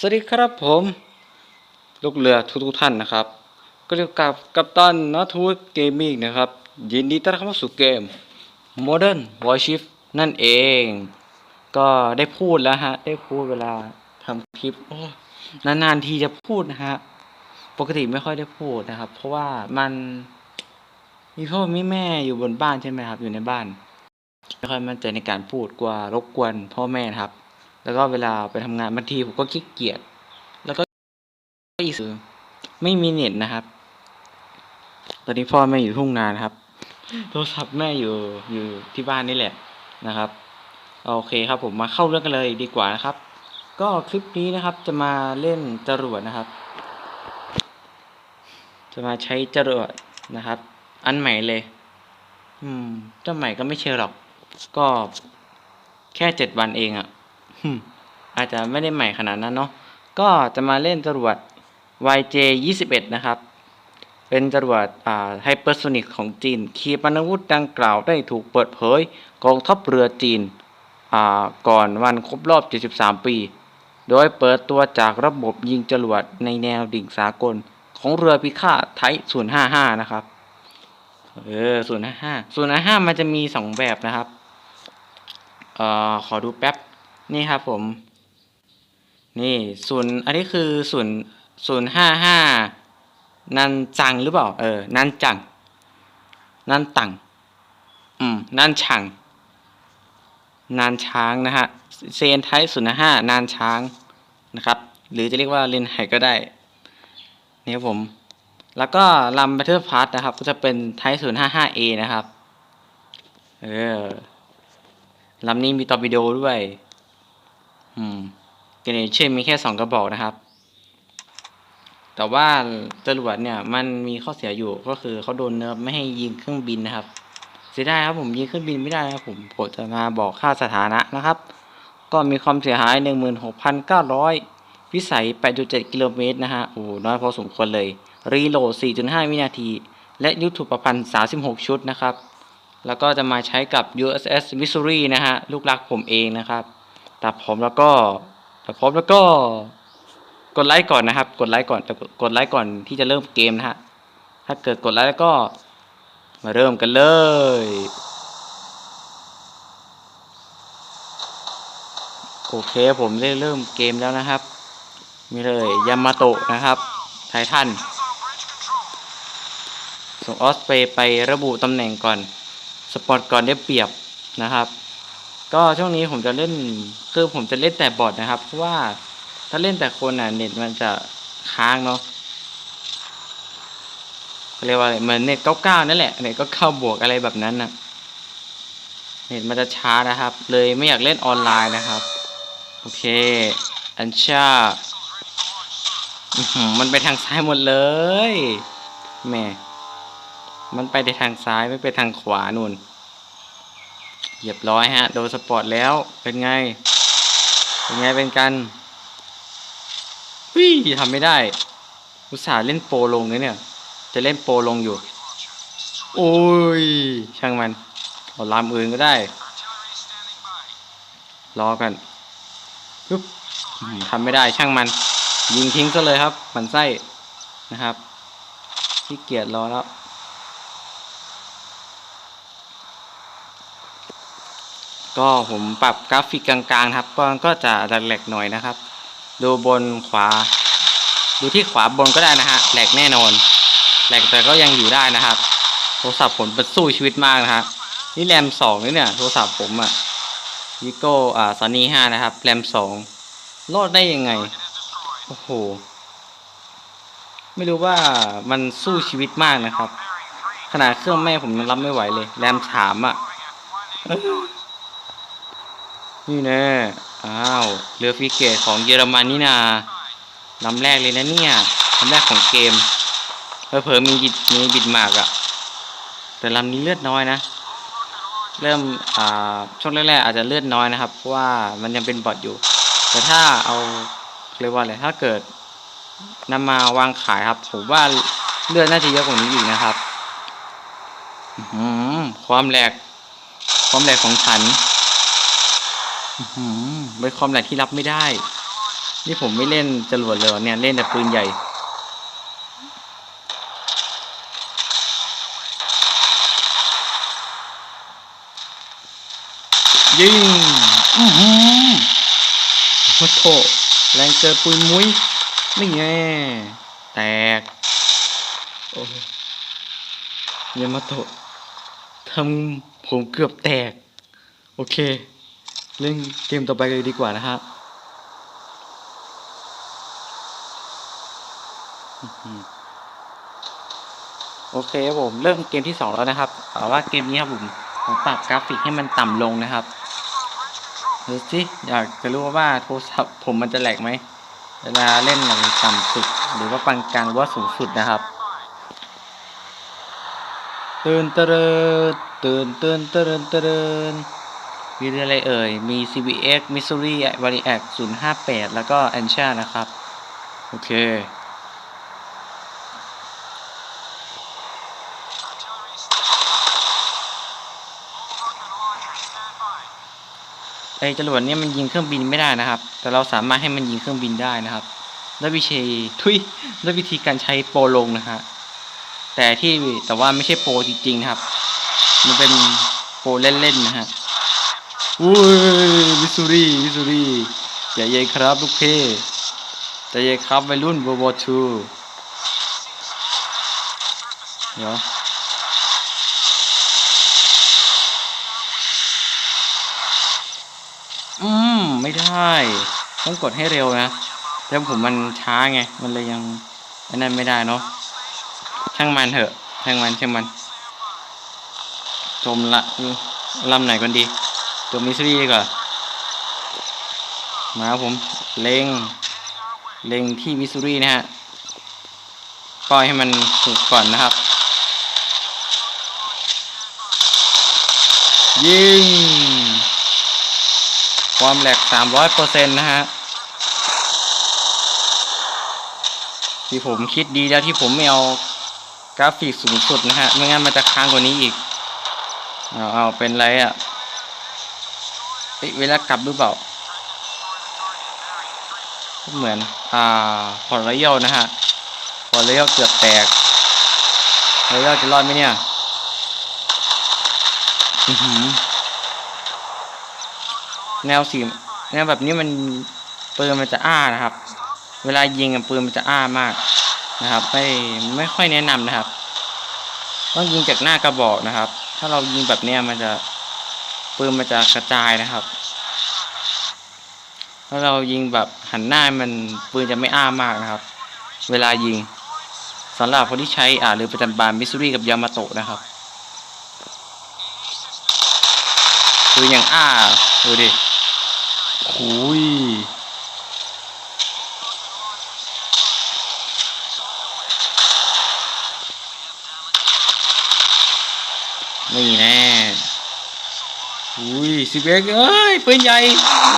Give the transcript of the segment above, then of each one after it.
สวัสดีครับผมลูกเรือทุกทุกท่านนะครับ ก็เรียกกับกัปตันนัทวุฒิเกมมิ่งนะครับ ยินดีต้อนรับเข้าสู่เกม Modern Warship นั่นเอง ก็ได้พูดแล้วฮะ ได้พูดเวลาทำคลิปโอ้นานๆทีจะพูดนะฮะ ปกติไม่ค่อยได้พูดนะครับ เพราะว่ามันมีพ่อมีแม่อยู่บนบ้านใช่ไหมครับ อยู่ในบ้านไม่ค่อยมั่นใจในการพูดกลัวรบกวนพ่อแม่ครับ แล้วก็เวลาไปทำงานบางทีผมก็ขี้เกียจแล้วก็อีกคือไม่มีเน็ตนะครับ ตอนนี้พ่อแม่อยู่ทุ่งนานะครับ โทรศัพท์แม่อยู่อยู่ที่บ้านนี่แหละนะครับโอเคครับผมมาเข้าเรื่องกันเลยดีกว่านะครับ ก็คลิปนี้นะครับจะมาเล่นจรวดนะครับ จะมาใช้จรวดนะครับ อันใหม่เลย อืมเจ้าใหม่ก็ไม่เชื่อหรอก ก็แค่เจ็ดวันเองอะ่ะ อาจจะไม่ได้ใหม่ขนาดนั้นเนาะก็จะมาเล่นจรวด YJ 21นะครับ เป็นจรวดไฮเปอร์โซนิกของจีน ขีปนาวุธดังกล่าวได้ถูกเปิดเผยกองทัพเรือจีนก่อนวันครบรอบ 73 ปี โดยเปิดตัวจากระบบยิงจรวดในแนวดิ่งสากลของเรือพิฆาตไทย055 นะครับ เออ055 055 มันจะมีสองแบบนะครับ เอ่อ ขอดูแป๊บ นี่ครับผม นี่ศูนย์อันนี้คือศูนย์ศูนย์ห้าห้านันจังหรือเปล่า เออ นันจัง นันตัง อืม นันชัง นานช้างนะฮะ เซนไทศูนย์ห้านานช้างนะครับ หรือจะเรียกว่าเลนไห่ก็ได้ นี่ครับผม แล้วก็ลำบัตเทอร์พาร์ตนะครับ ก็จะเป็นไทศูนย์ห้าห้าเอนะครับ เออลำนี้มีตอร์ปิโดด้วย อืมเกเนเช่มีแค่สองกระบอกนะครับ แต่ว่าจรวดเนี่ยมันมีข้อเสียอยู่ก็คือเขาโดนเนิร์ฟไม่ให้ยิงเครื่องบินนะครับ เสียดายครับผมยิงเครื่องบินไม่ได้นะครับผมผมจะมาบอกค่าสถานะนะครับ ก็มีความเสียหาย 16,900 วิสัย 8.7 กิโลเมตรนะฮะโอ้น้อยพอสมควรเลย รีโหลด 4.5 วินาที และยุทโธปกรณ์36 ชุดนะครับแล้วก็จะมาใช้กับ USS Missouri นะฮะ ลูกรักผมเองนะครับ แต่ผมแล้วก็แต่ผมแล้วก็กดไลค์ก่อนนะครับ กดไลค์ก่อนแต่กดไลค์ก่อนที่จะเริ่มเกมนะฮะถ้าเกิดกดไลค์แล้วก็มาเริ่มกันเลยโอเคผมได้เริ่มเกมแล้วนะครับ มีเลยยามาโตะนะครับ ไททันส่งออสเปย์ไประบุตำแหน่งก่อน สปอร์ตก่อนได้เปรียบนะครับ ก็ช่วงนี้ผมจะเล่นคือผมจะเล่นแต่บอทนะครับเพราะว่าถ้าเล่นแต่คนอะเน็ตมันจะค้างเนาะเรียกว่าอะไรเหมือนเน็ตเก้าเก้านั่นแหละเน็ตก้าเก้าบวกอะไรแบบนั้นน่ะเน็ตมันจะช้านะครับ เลยไม่อยากเล่นออนไลน์นะครับ โอเค อันชาอมันไปทางซ้ายหมดเลยแม่มันไปในทางซ้ายไม่ไปทางขวานู่น เหยียบร้อยฮะ โดนสปอร์ตแล้วเป็นไง เป็นไงเป็นกันวิ่ทำไม่ได้ อุตส่าห์เล่นโปรลงเลยเนี่ย จะเล่นโปรลงอยู่ โอ้ย ช่างมันเอาลามอื่นก็ได้ รอกันปึ๊บทำไม่ได้ช่างมัน ยิงทิ้งซะเลยครับ มันไส้นะครับขี้เกียจรอแล้ว ก็ผมปรับกราฟิกกลางๆครับก็ก็จะแหลกๆหน่อยนะครับ ดูบนขวา ดูที่ขวาบนก็ได้นะฮะแหลกแน่นอนแหลกแต่ก็ยังอยู่ได้นะครับ โทรศัพท์ผมเป็นสู้ชีวิตมากนะฮะนี่แรมสองนี่เนี่ยโทรศัพท์ผมอะวิโก้อ่าซอนนี่ห้านะครับแรมสองรอดได้ยังไงโอ้โหไม่รู้ว่ามันสู้ชีวิตมากนะครับ ขนาดเครื่องแม่ผมยังรับไม่ไหวเลย แรมสามอะ นี่น่อ้าวเรือฟริเกตของเยอรมันนี่นาลำแรกเลยนะเนี่ยลำแรกของเกมเผลอมีบิดมีบิดมากอะแต่ลำนี้เลือดน้อยนะ เริ่มอ่าช่วงแรกๆอาจจะเลือดน้อยนะครับ เพราะว่ามันยังเป็นบอทอยู่ แต่ถ้าเอาเรียกว่าอะไรถ้าเกิดนำมาวางขายครับ ผมว่าเลือดน่าจะเยอะกว่านี้อีกนะครับอื้อหือความแหลกความแหลกของฉัน เป็นความแหลกที่รับไม่ได้ นี่ผมไม่เล่นจรวดเลยเนี่ยเล่นแต่ปืนใหญ่ ยิงอือหือมาโถแรงเจอปืนมุ้ยไม่แง่แตก โอ้ยามาโตะทำผมเกือบแตก โอเค เล่นเกมต่อไปเลยดีกว่านะฮะอื้อหือโอเคครับผมเริ่มเกมที่สองแล้วนะครับแต่ว่าเกมนี้ครับผมผมปรับกราฟิกให้มันต่ำลงนะครับดูสิอยากจะรู้ว่าโทรศัพท์ผมมันจะแหลกไหมเวลาเล่นอย่างต่ำสุด หรือว่าปานกลางหรือว่าสูงสุดนะครับตื่นเตรินตื่นตื่นเตรินเตริน มีเรืออะไรเอ่ย มี CBX Missouri Variac 058 แล้วก็ a n c h a นะครับ โอเค ไอ้จรวดเนี่ยมันยิงเครื่องบินไม่ได้นะครับ แต่เราสามารถให้มันยิงเครื่องบินได้นะครับด้วยวิธีทุยด้วยวิธีการใช้โปรลงนะฮะ แต่ที่แต่ว่าไม่ใช่โปรจริงๆนะครับ มันเป็นโปรเล่นๆนะฮะ อุ้ยมิสซูรีมิสซูรีใจเย็นครับลูกเพ่ใจเย็นครับวัยรุ่นเวอร์วอทูเดี๋ยวอืม ไม่ได้ ต้องกดให้เร็วนะแล้วผมมันช้าไง มันเลยยังอันนั้นไม่ได้เนาะช่างมันเถอะช่างมันช่างมันจมละลำไหนกันดี จมมิสซี่ดีกว่ามาครับผมเล็งเล็งที่มิสซูรีนะฮะปล่อยให้มันถูกก่อนนะครับ ยิง ความแหลก 300%นะฮะ ที่ผมคิดดีแล้วที่ผมไม่เอากราฟิกสูงสุดนะฮะ ไม่งั้นมันจะค้างกว่านี้อีก เอาเอาเป็นไรอะ่ะ เฮ้ยเวลากลับหรือเปล่า เหมือน อ่าพอร์รยัลนะฮะพอร์รยัลเกือบแตกรอยัลจะรอดไหมเนี่ย อือหือแนวสีแนวแบบนี้มันปืนมันจะอ้านะครับ เวลายิงอะปืนมันจะอ้ามากนะครับ ไม่ไม่ค่อยแนะนำนะครับ ต้องยิงจากหน้ากระบอกนะครับ ถ้าเรายิงแบบเนี้ยมันจะ ปืนมันจะกระจายนะครับ ถ้าเรายิงแบบหันหน้ามันปืนจะไม่อ้ามากนะครับ เวลายิงสำหรับคนที่ใช้อ่าหรือประจำบานมิสซูรีกับยามาโตะนะครับปืนอย่างอ้าดูดิหุยนี่แน่ สิบเอ็กเอ้ยปืนใหญ่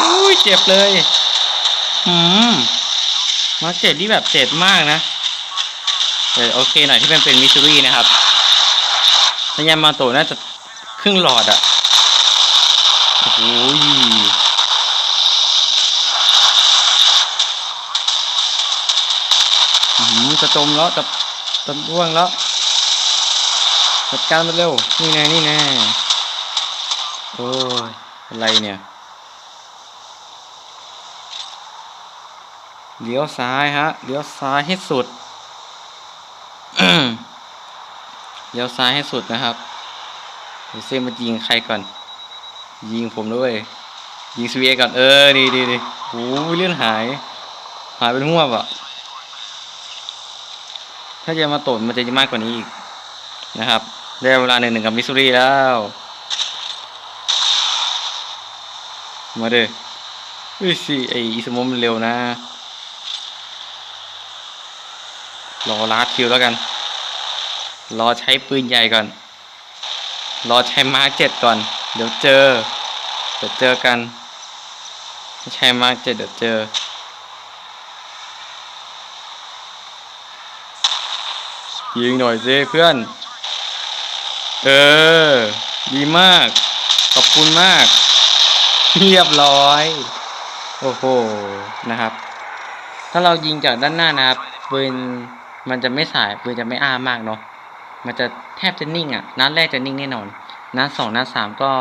อุ้ยเจ็บเลยหืมมาเจ็บที่แบบเจ็บมากนะเออโอเคหน่อยที่มันเป็นมิสซูรีนะครับพยายามมาโตน่าจะครึ่งหลอดอะโอ้โหอื้อหือจะจมแล้วจะจะร่วงแล้วจัดการมันเร็ว นี่แน่นี่แน่ อ้ยอะไรเนี่ย เลี้ยวซ้ายฮะ เลี้ยวซ้ายให้สุด เลี้ยวซ้ายให้สุดนะครับเดี๋ยวเส้นมันยิงใครก่อน ยิงผมด้วยยิงสเวีก่อนเออดีดีดีโอ้ยเลื่อนหาย หายเป็นหัวบอะถ้าจะมาตดมันจะมากกว่านี้อีกนะครับ ได้เวลาหนึ่งหนึ่งกับมิสซูรีแล้ว มาเด้อุ้ยสิไออิสโมมันเร็วนะ รอลาดคิวแล้วกัน รอใช้ปืนใหญ่ก่อน รอใช้มาร์กเจ็ดก่อน เดี๋ยวเจอ เดี๋ยวเจอกัน ใช่มาร์กเจ็ดเดี๋ยวเจอยิงหน่อยสิเพื่อน เออ ดีมาก ขอบคุณมาก เรียบร้อย โอ้โห นะครับ ถ้าเรายิงจากด้านหน้านะครับปืนมันจะไม่สายปืนจะไม่อ้ามากเนาะ มันจะแทบจะนิ่งอะ่ะ นัดแรกจะนิ่งแน่นอน นัดสองนัดสามก็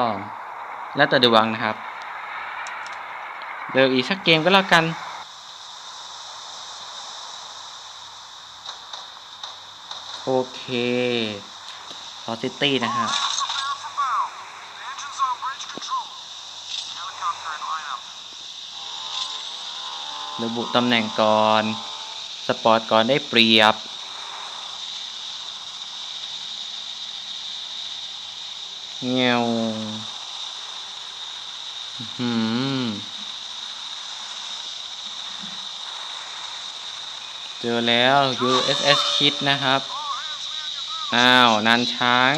แล้วแต่ดวงนะครับ เดี๋ยวอีกสักเกมก็แล้วกันโอเคพอซิตี้นะครั ระบุตำแหน่งก่อน สปอร์ตก่อนได้เปรียบ เงี้ยวหืมเจอแล้ว USS Kit นะครับ อ้าวนานช้าง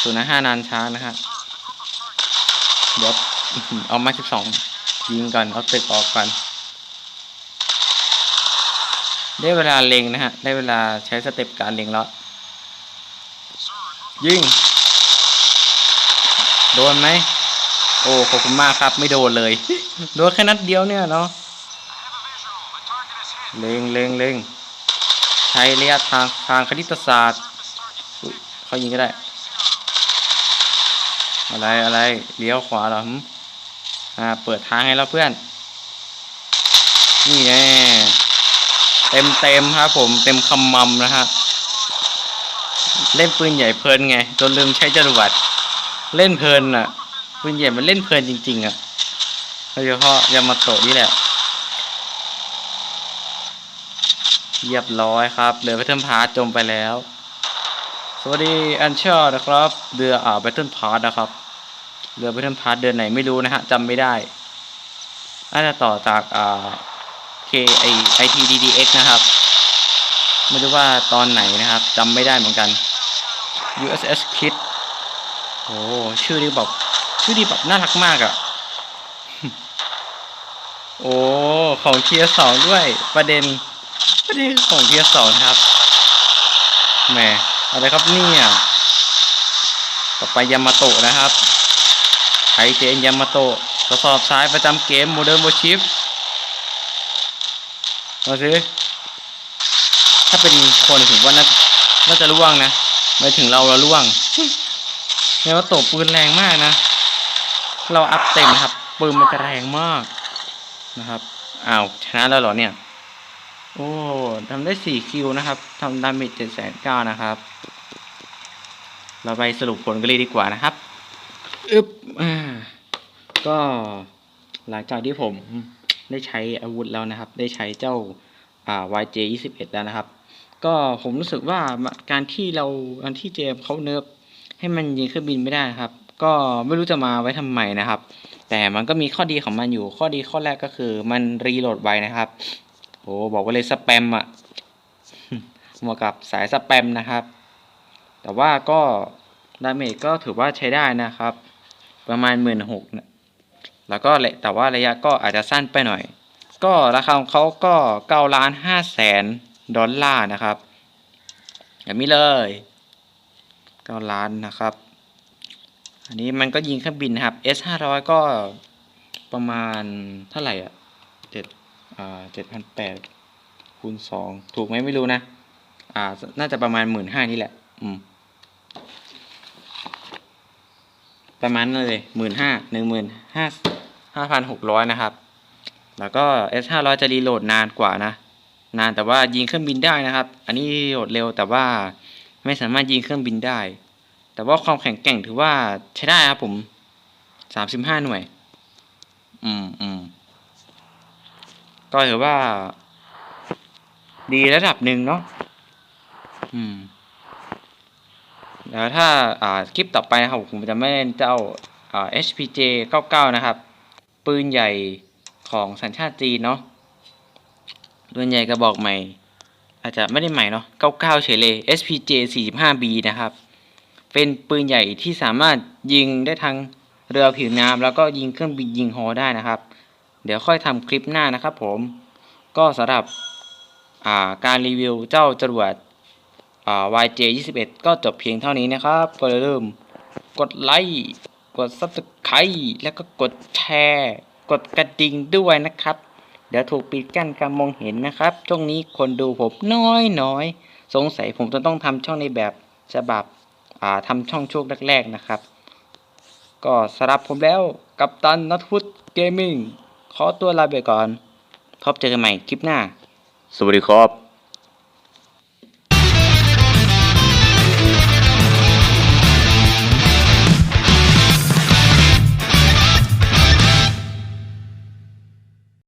ศูนย์ห้านานช้างนะครับ เดี๋ยว เอามาสิบสอง ยิงก่อนเอาตึกออกก่อนได้เวลาเล็งนะฮะ ได้เวลาใช้สเต็ปการเล็งแล้ว ยิง โดนไหม โอ้ ขอบคุณมากครับ ไม่โดนเลย โดนแค่นัดเดียวเนี่ยเนาะ เล็งเล็งเล็งใช้ระยะทางทางคณิตศาสตร์อุ๊ยเขายิงก็ได้ อะไรอะไร เลี้ยวขวาเหรอหึ อ่าเปิดทางให้แล้วเพื่อน นี่แน่เต็มเต็มครับผมเต็มคำมัมนะฮะเล่นปืนใหญ่เพลินไงจนลืมใช้จรวดเล่นเพลินอะปืนใหญ่มันเล่นเพลินจริง ๆ อะโดยเฉพาะยามาโตะนี่แหละเรียบร้อยครับเรือแพทเทิร์นพาร์จมไปแล้ว สวัสดีอันเชอร์นะครับเรืออ่าแพทเทิร์นพาร์นะครับ เรือแพทเทิร์นพาร์เดือนไหนไม่รู้นะฮะจำไม่ได้น่าจะต่อจากอ่า K I I T D D X นะครับ ไม่รู้ว่าตอนไหนนะครับจำไม่ได้เหมือนกัน USS Kid โอ้ชื่อนี้แบบชื่อนี้แบบน่ารักมากอะ่ะ โอ้ ของเทียสองด้วยประเด็นประเด็นของเทียสองครับแหมอะไรครับเนี่ยต่อไปยามาโตะนะครับ ไทเจนยามาโตะกระสอบทรายประจำเกมโมเดิร์นโมชิฟมาสิถ้าเป็นคนผมว่าน่าน่าจะล่วงนะไม่ถึงเราเราล่วงยามาตะปืนแรงมากนะ เราอัพเต็มนะครับ ปืนมันจะแรงมากนะครับอ้าวชนะแล้วเหรอเนี่ย โอ้ทำได้สี่คิวนะครับทำดาเมจเจ็ดแสนเก้านะครับ เราไปสรุปผลกันเลยดีกว่านะครับ อึบอ่า ก็หลังจากที่ผมได้ใช้อาวุธแล้วนะครับ ได้ใช้เจ้าอ่า YJ 21แล้วนะครับ ก็ผมรู้สึกว่าการที่เราการที่เจมเขาเนิร์ฟให้มันยิงเครื่องบินไม่ได้นะครับ ก็ไม่รู้จะมาไว้ทำไมนะครับ แต่มันก็มีข้อดีของมันอยู่ ข้อดีข้อแรกก็คือ มันรีโหลดไวนะครับโอ้บอกว่าเลยสแปมอะเหมาะกับสายสแปมนะครับ แต่ว่าก็ดาเมจก็ถือว่าใช้ได้นะครับ ประมาณหมื่นหกแล้วก็เลยแต่ว่าระยะก็อาจจะสั้นไปหน่อย ก็ราคาของเขาก็เก้าล้านห้าแสนดอลลาร์นะครับอย่างนี้เลยเก้าล้านนะครับ อันนี้มันก็ยิงเครื่องบินนะครับ S ห้าร้อยก็ประมาณเท่าไหร่อะเจ็ดอ่าเจ็ดพันแปดคูณสองถูกไหมไม่รู้นะ อ่า น่าจะประมาณหมื่นห้านี่แหละ อืม ประมาณนั้นเลยหมื่นห้าหนึ่งหมื่นห้าห้าพันหกร้อยนะครับ แล้วก็ S ห้าร้อยจะรีโหลดนานกว่านะ นานแต่ว่ายิงเครื่องบินได้นะครับ อันนี้รีโหลดเร็วแต่ว่าไม่สามารถยิงเครื่องบินได้ แต่ว่าความแข็งแกร่งถือว่าใช้ได้ครับผมสามสิบห้าหน่วย อืมอืมก็ถือว่า ดีระดับหนึ่งเนาะอืม แล้วถ้าอ่าคลิปต่อไปนะครับผมจะไม่เล่นเจ้าอ่า HPJ 99 นะครับ ปืนใหญ่ของสัญชาติจีนเนาะปืนใหญ่กระบอกใหม่ อาจจะไม่ได้ใหม่เนาะ 99 เฉยเลย SPJ 45B นะครับ เป็นปืนใหญ่ที่สามารถยิงได้ทั้งเรือผิวน้ำแล้วก็ยิงเครื่องบินยิงฮอได้นะครับ เดี๋ยวค่อยทำคลิปหน้านะครับผม ก็สำหรับาการรีวิวเจ้าจรวด YJ 21 ก็จบเพียงเท่านี้นะครับ ก็อย่าลืมกดไลค์ กด Subscribe แล้วก็กดแชร์ กดกระดิ่งด้วยนะครับ เดี๋ยวถูกปิดกั้นการมองเห็นนะครับ ช่วงนี้คนดูผมน้อยน้อย สงสัยผมจะต้องทำช่องในแบบฉบับอ่าทำช่องช่วงแรกๆนะครับ ก็สำหรับผมแล้วกับตันนัทพุทธเกมมิ่งขอตัวลาไปก่อนพบเจอกันใหม่คลิปหน้า สวัสดีครับ